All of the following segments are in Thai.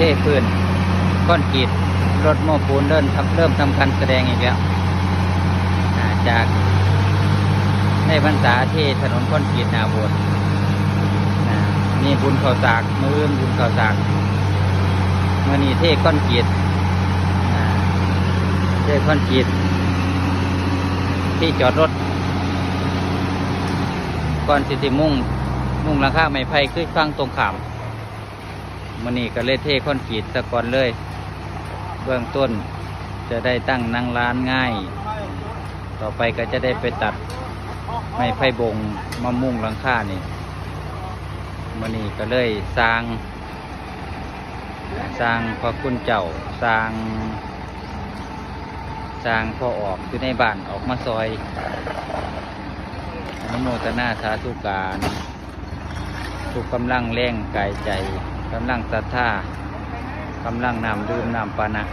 ทพื้นก้อนกีดรถโม้ปูนเดินทำเริ่มทำการแสดงอีกแล้วจากในพรรษาที่ถนนก้อนกีดนาบสถ์อ่านี่บุญข่าวสากมืออื่นบุญข่าวสากเมื่อนี้เทก้อนกีดเทก้อนกีดที่จอดรถก่อนสิสิมุ่งมุ่งราคาไม้ไผ่คือฟังตรงขาม มันนี่ก็เลยเทคอนกรีตสะก่อนเลย เบื้องต้นจะได้ตั้งนั่งร้านง่าย ต่อไปก็จะได้ไปตัดไม้ไผ่บงมามุ่งหลังคานี่มันนี่ก็เลยสร้าง สร้างพระคุณเจ้าสร้างสร้างพอออกคือในบ้านออกมาซอยอนโมทนาสาธุการ ทุกกำลังแรงกายใจ กำลังศรัทธากำลังนำดื่มนำปานะ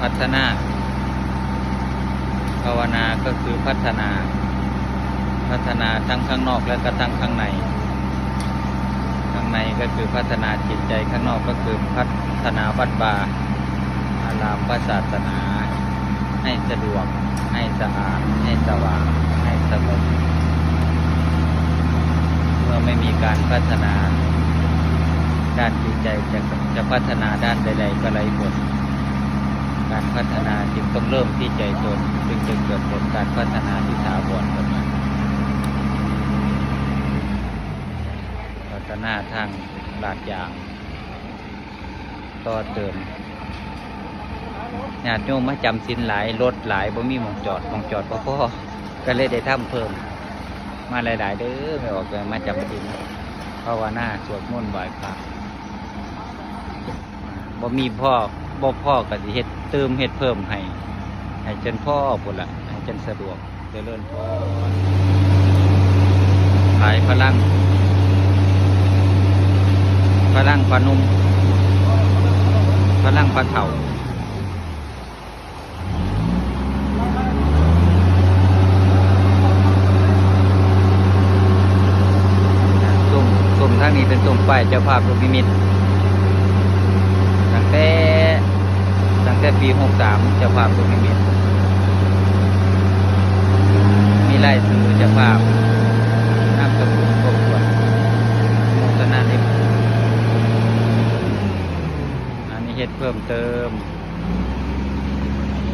พัฒนาภาวนาก็คือพัฒนา พัฒนาทั้งข้างนอกและก็ทั้งข้างใน ในก็คือพัฒนาจิตใจข้างนอกก็คือพัฒนาวัดบาอารามพระศาสนา ให้สะดวก ให้สะอาด ให้สว่าง ให้สงบเมื่อไม่มีการพัฒนาด้านจิตใจจะจะพัฒนาด้านใดๆก็ไรผลการพัฒนาจึงต้องเริ่มที่ใจตนจึงจะเกิดผลการพัฒนาที่ถาวรขึ้นมา พัฒนาทางลาดยางต่อเติมญาติโยมมาจำสินหลายรถหลายบ่มีมองจอดมองจอดพ่อพ่อก็เลยได้ทำเพิ่ม มาหลาย ๆ เด้อไม่ออกเลยมาจำสินภาวนาสวดมนต์ไหว้พระบ่มีพ่อบ่พ่อก็สิเฮ็ดเติมเฮ็ดเพิ่มให้ให้จนพ่อพุ่นละให้จนสะดวกเจริญพรขายพลัง พลังพนุ่มพลังพระเถ่าส้มส้มทางนี้เป็นส้มป้ายเจ้าภาพลูกนิมิตตั้งแต่ตั้งแต่ปีหกสามเจ้าภาพลูกนิมิตมีไล่ซื้อเจ้าภาพน้ำสมุนกบกวนโมทนานิม อันนี้ เฮ็ดเพิ่มเติม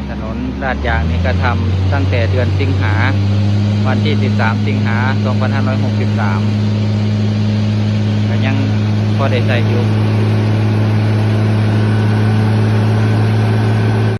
ถนนลาดยางนี่ก็ทำตั้งแต่เดือนสิงหา วันที่ 13 สิงหา 2563ก็ยังพอได้ใส่อยู่